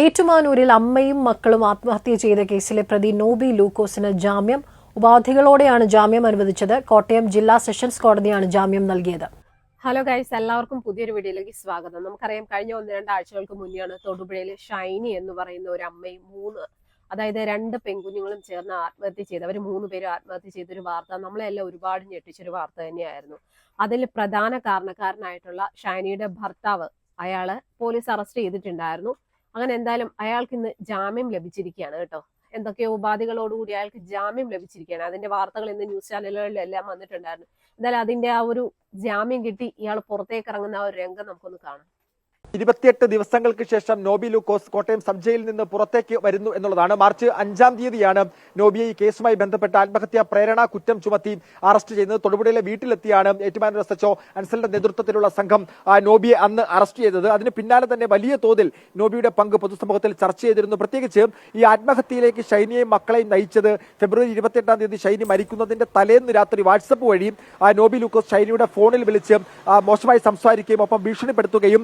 ഏറ്റുമാനൂരിൽ അമ്മയും മക്കളും ആത്മഹത്യ ചെയ്ത കേസിലെ പ്രതി നോബി ലൂക്കോസിന് ജാമ്യം. ഉപാധികളോടെയാണ് ജാമ്യം അനുവദിച്ചത്. കോട്ടയം ജില്ലാ സെഷൻസ് കോടതിയാണ് ജാമ്യം നൽകിയത്. ഹലോ ഗൈസ് എല്ലാവർക്കും പുതിയൊരു വീഡിയോയിലേക്ക് സ്വാഗതം. നമുക്കറിയാം കഴിഞ്ഞ ഒന്ന് രണ്ട് ആഴ്ചകൾക്ക് മുന്നെയാണ് തൊടുപുഴയിലെ ഷൈനി എന്ന് പറയുന്ന ഒരു അമ്മയും മൂന്ന് അതായത് രണ്ട് പെൺകുഞ്ഞുങ്ങളും ചേർന്ന് ആത്മഹത്യ ചെയ്ത് അവർ മൂന്ന് പേരും ആത്മഹത്യ ചെയ്തൊരു വാർത്ത നമ്മളെല്ലാം ഒരുപാട് ഞെട്ടിച്ചൊരു വാർത്ത തന്നെയായിരുന്നു. അതിൽ പ്രധാന കാരണക്കാരനായിട്ടുള്ള ഷൈനിയുടെ ഭർത്താവ് അയാൾ പോലീസ് അറസ്റ്റ് ചെയ്തിട്ടുണ്ടായിരുന്നു. അങ്ങനെ എന്തായാലും അയാൾക്ക് ഇന്ന് ജാമ്യം ലഭിച്ചിരിക്കുകയാണ് കേട്ടോ. എന്തൊക്കെയോ ഉപാധികളോടുകൂടി അയാൾക്ക് ജാമ്യം ലഭിച്ചിരിക്കുകയാണ്. അതിന്റെ വാർത്തകൾ ഇന്ന് ന്യൂസ് ചാനലുകളിലെല്ലാം വന്നിട്ടുണ്ടായിരുന്നു. എന്തായാലും അതിന്റെ ആ ഒരു ജാമ്യം കിട്ടി ഇയാൾ പുറത്തേക്ക് ഇറങ്ങുന്ന ആ ഒരു രംഗം നമുക്കൊന്ന് കാണാം. ഇരുപത്തിയെട്ട് ദിവസങ്ങൾക്ക് ശേഷം നോബി ലൂക്കോസ് കോട്ടയം സബ് ജയിലിൽ നിന്ന് പുറത്തേക്ക് വരുന്നു എന്നുള്ളതാണ്. മാർച്ച് അഞ്ചാം തീയതിയാണ് നോബിയെ ഈ കേസുമായി ബന്ധപ്പെട്ട ആത്മഹത്യാ പ്രേരണ കുറ്റം ചുമത്തി അറസ്റ്റ് ചെയ്യുന്നത് തൊടുപുഴയിലെ വീട്ടിലെത്തിയാണ് ഏറ്റുമാനൂർ എസ് എച്ച്ഒ അൻസലിന്റെ നേതൃത്വത്തിലുള്ള സംഘം നോബിയെ അന്ന് അറസ്റ്റ് ചെയ്തത്. അതിന് പിന്നാലെ തന്നെ വലിയ തോതിൽ നോബിയുടെ പങ്ക് പൊതുസമൂഹത്തിൽ ചർച്ച ചെയ്തിരുന്നു. പ്രത്യേകിച്ച് ഈ ആത്മഹത്യയിലേക്ക് ഷൈനിയെയും മക്കളെയും നയിച്ചത് ഫെബ്രുവരി ഇരുപത്തിയെട്ടാം തീയതി ഷൈനി മരിക്കുന്നതിന്റെ തലേന്ന് രാത്രി വാട്സപ്പ് വഴി നോബി ലൂക്കോസ് ഷൈനിയുടെ ഫോണിൽ വിളിച്ച് മോശമായി സംസാരിക്കുകയും ഒപ്പം ഭീഷണിപ്പെടുത്തുകയും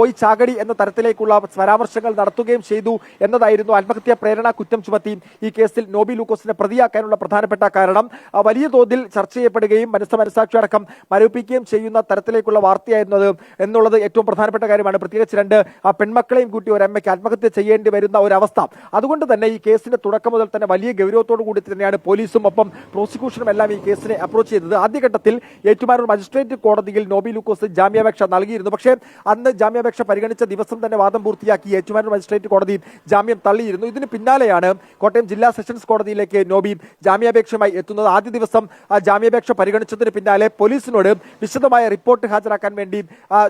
പോയി ചാകടി എന്ന തരത്തിലേക്കുള്ള പരാമർശങ്ങൾ നടത്തുകയും ചെയ്തു എന്നതായിരുന്നു ആത്മഹത്യാ പ്രേരണ കുറ്റം ചുമത്തി ഈ കേസിൽ നോബി ലൂക്കോസിനെ പ്രതിയാക്കാനുള്ള പ്രധാനപ്പെട്ട കാരണം. വലിയ തോതിൽ ചർച്ച ചെയ്യപ്പെടുകയും മനസ്സ് മനസാക്ഷി അടക്കം മരവിപ്പിക്കുകയും ചെയ്യുന്ന തരത്തിലേക്കുള്ള വാർത്തയായിരുന്നു അത് എന്നുള്ളത് ഏറ്റവും പ്രധാനപ്പെട്ട കാര്യമാണ്. പ്രത്യേകിച്ച് രണ്ട് ആ പെൺമക്കളെയും കൂട്ടി അമ്മയ്ക്ക് ആത്മഹത്യ ചെയ്യേണ്ടി വരുന്ന ഒരവസ്ഥ. അതുകൊണ്ട് തന്നെ ഈ കേസിന്റെ തുടക്കം മുതൽ തന്നെ വലിയ ഗൗരവത്തോടു കൂടി തന്നെയാണ് പോലീസും ഒപ്പം പ്രോസിക്യൂഷനും എല്ലാം ഈ കേസിനെ അപ്രോച്ച് ചെയ്തത് ആദ്യഘട്ടത്തിൽ ഏറ്റുമാനൂർ മജിസ്ട്രേറ്റ് കോടതിയിൽ നോബി ലൂക്കോസ് ജാമ്യാപേക്ഷ നൽകിയിരുന്നു. പക്ഷേ അന്ന് ജാമ്യാപേക്ഷ പരിഗണിച്ച ദിവസം തന്നെ വാദം പൂർത്തിയാക്കി ഏറ്റുമാനൂർ മജിസ്ട്രേറ്റ് കോടതി ജാമ്യം തള്ളിയിരുന്നു. ഇതിന് പിന്നാലെയാണ് കോട്ടയം ജില്ലാ സെഷൻസ് കോടതിയിലേക്ക് നോബി ജാമ്യാപേക്ഷയുമായി എത്തുന്നത്. ആദ്യ ദിവസം ജാമ്യാപേക്ഷ പരിഗണിച്ചതിന് പിന്നാലെ പോലീസിനോട് വിശദമായ റിപ്പോർട്ട് ഹാജരാക്കാൻ വേണ്ടി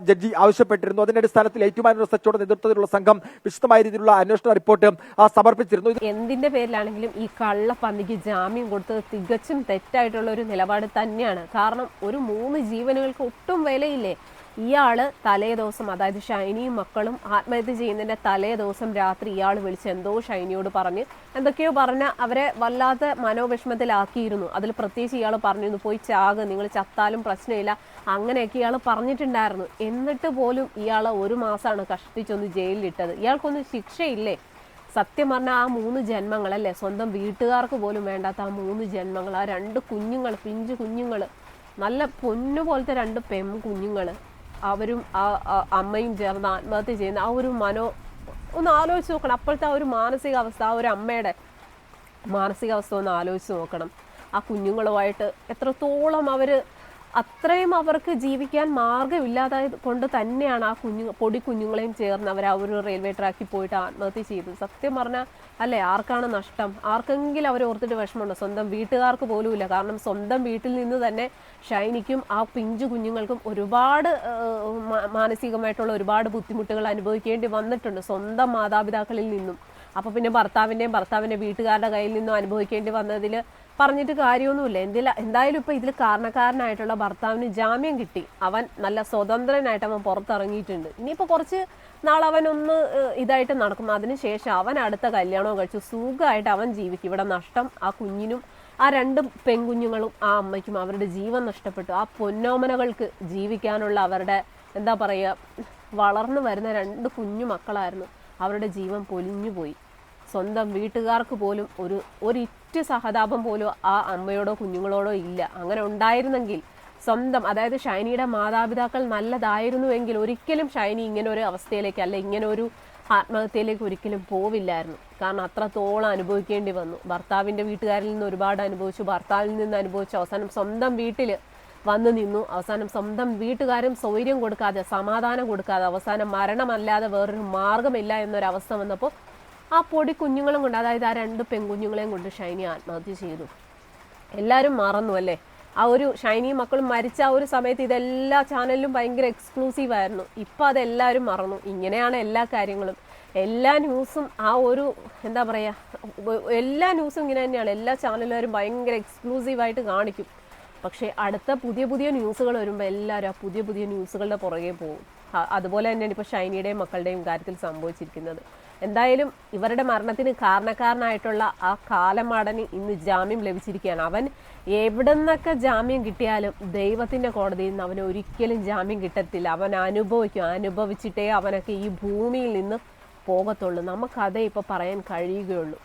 ജഡ്ജി ആവശ്യപ്പെട്ടിരുന്നു. അതിന്റെ അടിസ്ഥാനത്തിൽ ഏറ്റുമാനൂർ സച്ചോടെ നേതൃത്വത്തിലുള്ള സംഘം വിശദമായ രീതിയിലുള്ള അന്വേഷണ റിപ്പോർട്ട് സമർപ്പിച്ചിരുന്നു. എന്തിന്റെ പേരിലാണെങ്കിലും ഈ കള്ളപ്പന്നിക്ക് ജാമ്യം കൊടുത്തത് തികച്ചും തെറ്റായിട്ടുള്ള ഒരു നിലപാട് തന്നെയാണ്. കാരണം ഒരു മൂന്ന് ജീവനുകൾക്ക് ഒട്ടും വിലയില്ലേ? ഇയാൾ തലേ ദിവസം അതായത് ഷൈനിയും മക്കളും ആത്മഹത്യ ചെയ്യുന്നതിന്റെ തലേ ദിവസം രാത്രി ഇയാൾ വിളിച്ച് എന്തോ ഷൈനിയോട് പറഞ്ഞ് എന്തൊക്കെയോ പറഞ്ഞ അവരെ വല്ലാത്ത മനോവിഷമത്തിലാക്കിയിരുന്നു. അതിൽ പ്രത്യേകിച്ച് ഇയാൾ പറഞ്ഞിരുന്നു പോയി ചാക് നിങ്ങൾ ചത്താലും പ്രശ്നമില്ല. അങ്ങനെയൊക്കെ ഇയാൾ പറഞ്ഞിട്ടുണ്ടായിരുന്നു. എന്നിട്ട് പോലും ഇയാൾ ഒരു മാസമാണ് കഷ്ടിച്ചൊന്ന് ജയിലിലിട്ടത്. ഇയാൾക്കൊന്നും ശിക്ഷയില്ലേ? സത്യം പറഞ്ഞാൽ ആ മൂന്ന് ജന്മങ്ങളല്ലേ? സ്വന്തം വീട്ടുകാർക്ക് പോലും വേണ്ടാത്ത ആ മൂന്ന് ജന്മങ്ങൾ ആ രണ്ട് കുഞ്ഞുങ്ങൾ പിഞ്ചു കുഞ്ഞുങ്ങൾ നല്ല പൊന്നു പോലത്തെ രണ്ട് പെൺ കുഞ്ഞുങ്ങൾ അവരും ആ അമ്മയും ചേർന്ന് ആത്മഹത്യ ചെയ്യുന്ന ആ ഒരു മനോ ഒന്ന് ആലോചിച്ച് നോക്കണം. അപ്പോഴത്തെ ആ ഒരു മാനസികാവസ്ഥ ആ ഒരു അമ്മയുടെ മാനസികാവസ്ഥ ഒന്ന് ആലോചിച്ച് നോക്കണം. ആ കുഞ്ഞുങ്ങളുമായിട്ട് എത്രത്തോളം അവർ അത്രയും അവർക്ക് ജീവിക്കാൻ മാർഗമില്ലാതായ കൊണ്ട് തന്നെയാണ് ആ കുഞ്ഞു പൊടി കുഞ്ഞുങ്ങളെയും ചേർന്ന് അവർ ആ ഒരു റെയിൽവേ ട്രാക്കിൽ പോയിട്ട് ആത്മഹത്യ ചെയ്തത്. സത്യം പറഞ്ഞാൽ അല്ലേ ആർക്കാണ് നഷ്ടം? ആർക്കെങ്കിലും അവർ ഓർത്തിട്ട് വിഷമമുണ്ടോ? സ്വന്തം വീട്ടുകാർക്ക് പോലുമില്ല. കാരണം സ്വന്തം വീട്ടിൽ നിന്ന് തന്നെ ഷൈനിക്കും ആ പിഞ്ചു കുഞ്ഞുങ്ങൾക്കും ഒരുപാട് മാനസികമായിട്ടുള്ള ഒരുപാട് ബുദ്ധിമുട്ടുകൾ അനുഭവിക്കേണ്ടി വന്നിട്ടുണ്ട് സ്വന്തം മാതാപിതാക്കളിൽ നിന്നും. അപ്പൊ പിന്നെ ഭർത്താവിന്റെയും ഭർത്താവിന്റെ വീട്ടുകാരുടെ കയ്യിൽ നിന്നും അനുഭവിക്കേണ്ടി വന്നതിൽ പറഞ്ഞിട്ട് കാര്യമൊന്നുമില്ല. എന്തില എന്തായാലും ഇപ്പോൾ ഇതിൽ കാരണക്കാരനായിട്ടുള്ള ഭർത്താവിന് ജാമ്യം കിട്ടി. അവൻ നല്ല സ്വതന്ത്രനായിട്ട് അവൻ പുറത്തിറങ്ങിയിട്ടുണ്ട്. ഇനിയിപ്പോൾ കുറച്ച് നാൾ അവൻ ഒന്ന് ഇതായിട്ട് നടക്കും അതിനുശേഷം അവൻ അടുത്ത കല്യാണവും കഴിച്ചു. സുഖമായിട്ട് അവൻ ജീവിക്കും. ഇവിടെ നഷ്ടം ആ കുഞ്ഞിനും ആ രണ്ട് പെൺകുഞ്ഞുങ്ങളും ആ അമ്മയ്ക്കും അവരുടെ ജീവൻ നഷ്ടപ്പെട്ടു. ആ പൊന്നോമനകൾക്ക് ജീവിക്കാനുള്ള അവരുടെ എന്താ പറയുക വളർന്നു വരുന്ന രണ്ട് കുഞ്ഞു മക്കളായിരുന്നു. അവരുടെ ജീവൻ പൊലിഞ്ഞുപോയി. സ്വന്തം വീട്ടുകാർക്ക് പോലും ഒരു ഒരിറ്റ് സഹതാപം പോലും ആ അമ്മയോടോ കുഞ്ഞുങ്ങളോടോ ഇല്ല. അങ്ങനെ ഉണ്ടായിരുന്നെങ്കിൽ സ്വന്തം അതായത് ഷൈനിയുടെ മാതാപിതാക്കൾ നല്ലതായിരുന്നുവെങ്കിൽ ഒരിക്കലും ഷൈനി ഇങ്ങനെ ഒരു അവസ്ഥയിലേക്ക് അല്ല ഇങ്ങനെ ഒരു ആത്മഹത്യയിലേക്ക് ഒരിക്കലും പോവില്ലായിരുന്നു. കാരണം അത്രത്തോളം അനുഭവിക്കേണ്ടി വന്നു. ഭർത്താവിന്റെ വീട്ടുകാരിൽ നിന്ന് ഒരുപാട് അനുഭവിച്ചു ഭർത്താവിൽ നിന്ന് അനുഭവിച്ചു അവസാനം സ്വന്തം വീട്ടിൽ വന്നു നിന്നു. അവസാനം സ്വന്തം വീട്ടുകാരും സൗകര്യം കൊടുക്കാതെ സമാധാനം കൊടുക്കാതെ അവസാനം മരണമല്ലാതെ വേറൊരു മാർഗമില്ല എന്നൊരവസ്ഥ വന്നപ്പോൾ ആ പൊടി കുഞ്ഞുങ്ങളും കൊണ്ട് അതായത് ആ രണ്ട് പെൺകുഞ്ഞുങ്ങളെയും കൊണ്ട് ഷൈനി ആത്മഹത്യ ചെയ്തു. എല്ലാവരും മറന്നു അല്ലേ? ആ ഒരു ഷൈനി മക്കളും മരിച്ച ആ ഒരു സമയത്ത് ഇതെല്ലാ ചാനലിലും ഭയങ്കര എക്സ്ക്ലൂസീവ് ആയിരുന്നു. ഇപ്പം അതെല്ലാവരും മറന്നു. ഇങ്ങനെയാണ് എല്ലാ കാര്യങ്ങളും. എല്ലാ ന്യൂസും ആ ഒരു എന്താ പറയുക എല്ലാ ന്യൂസും ഇങ്ങനെ തന്നെയാണ്. എല്ലാ ചാനലുകാരും ഭയങ്കര എക്സ്ക്ലൂസീവായിട്ട് കാണിക്കും. പക്ഷേ അടുത്ത പുതിയ പുതിയ ന്യൂസുകൾ വരുമ്പോൾ എല്ലാവരും ആ പുതിയ പുതിയ ന്യൂസുകളുടെ പുറകെ പോകും. അതുപോലെ തന്നെയാണ് ഇപ്പോൾ ഷൈനിയുടെയും മക്കളുടെയും കാര്യത്തിൽ സംഭവിച്ചിരിക്കുന്നത്. എന്തായാലും ഇവരുടെ മരണത്തിന് കാരണക്കാരനായിട്ടുള്ള ആ കാലമാടന് ഇന്ന് ജാമ്യം ലഭിച്ചിരിക്കുകയാണ്. അവൻ എവിടെ നിന്നൊക്കെ ജാമ്യം കിട്ടിയാലും ദൈവത്തിന്റെ കോടതിയിൽ നിന്ന് അവന് ഒരിക്കലും ജാമ്യം കിട്ടത്തില്ല. അവൻ അനുഭവിക്കും. അനുഭവിച്ചിട്ടേ അവനൊക്കെ ഈ ഭൂമിയിൽ നിന്ന് പോകത്തുള്ളൂ. നമുക്കതേ ഇപ്പോൾ പറയാൻ കഴിയുകയുള്ളൂ.